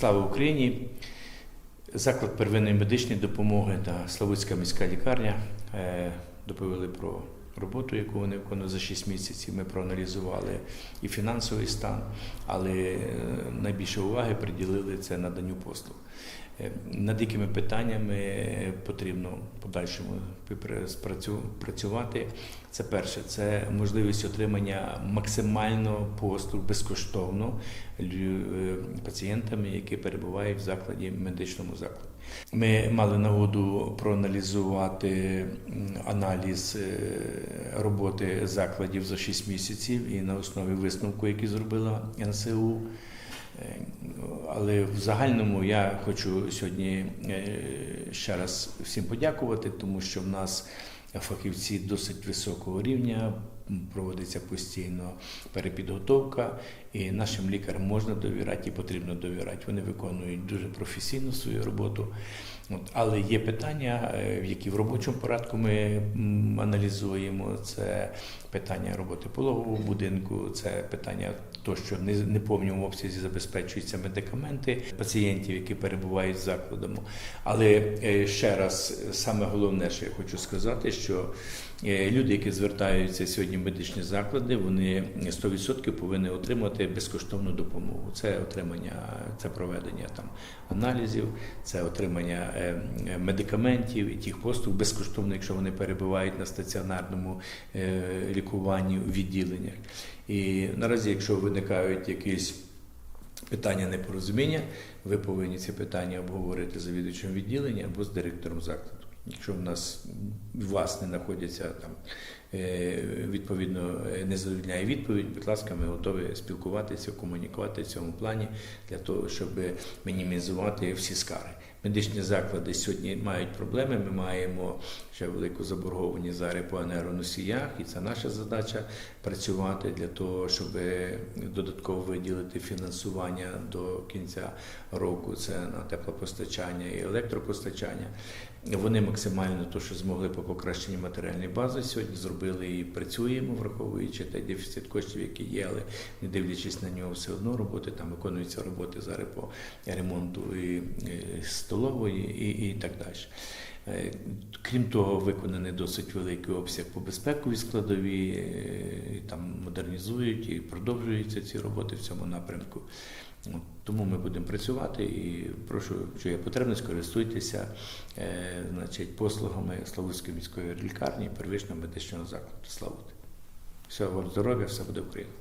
Слава Україні! Заклад первинної медичної допомоги та Славутська міська лікарня е, доповіли про роботу, яку вони виконують за 6 місяців. Ми проаналізували і фінансовий стан, але е, найбільше уваги приділили це наданню послуг. Е, Над якими питаннями потрібно в подальшому працювати. Це перше, це можливість отримання максимально послуг безкоштовно е, пацієнтами, які перебувають в закладі в медичному закладі. Ми мали нагоду проаналізувати аналіз е, роботи закладів за 6 місяців і на основі висновку, який зробила НСУ. Але в загальному я хочу сьогодні е, ще раз всім подякувати, тому що в нас фахівці досить високого рівня, проводиться постійно перепідготовка, і нашим лікарям можна довіряти і потрібно довіряти. Вони виконують дуже професійно свою роботу. От, але є питання, е, які в робочому порядку ми аналізуємо. Це питання роботи пологового будинку, це питання то, що не, не повному обсязі забезпечуються медикаменти пацієнтів, які перебувають в закладом. Але е, ще раз, саме головне, що я хочу сказати, що е, люди, які звертаються сьогодні медичні заклади, вони 100% повинні отримати безкоштовну допомогу. Це отримання, це проведення там аналізів, це отримання е, медикаментів і тих послуг безкоштовно, якщо вони перебувають на стаціонарному е, лікуванні у відділеннях. І наразі, якщо виникають якісь питання непорозуміння, ви повинні ці питання обговорити з завідувачем відділення або з директором закладу. Якщо в нас вас не знаходяться там е, відповідно е, не задовільняє відповідь, будь ласка, ми готові спілкуватися, комунікувати в цьому плані для того, щоб мінімізувати всі скари. Медичні заклади сьогодні мають проблеми. Ми маємо ще велику заборгованість зараз по енергоносіях, і це наша задача працювати для того, щоб додатково виділити фінансування до кінця року. Це на теплопостачання і електропостачання. Вони максимально то, що змогли по покращенню матеріальної бази сьогодні зробили і працюємо, враховуючи той дефіцит коштів, який є, але не дивлячись на нього, все одно роботи там виконуються роботи зараз по ремонту і столової і, і так далі. Е, Крім того, виконаний досить великий обсяг по безпековій складовій, е, там модернізують і продовжуються ці роботи в цьому напрямку. Тому ми будемо працювати і прошу, що є потрібно, скористуйтеся е, значить, послугами Славутської міської лікарні, первичного медичного закладу. Славути. Всього вам здоров'я, все буде Україна.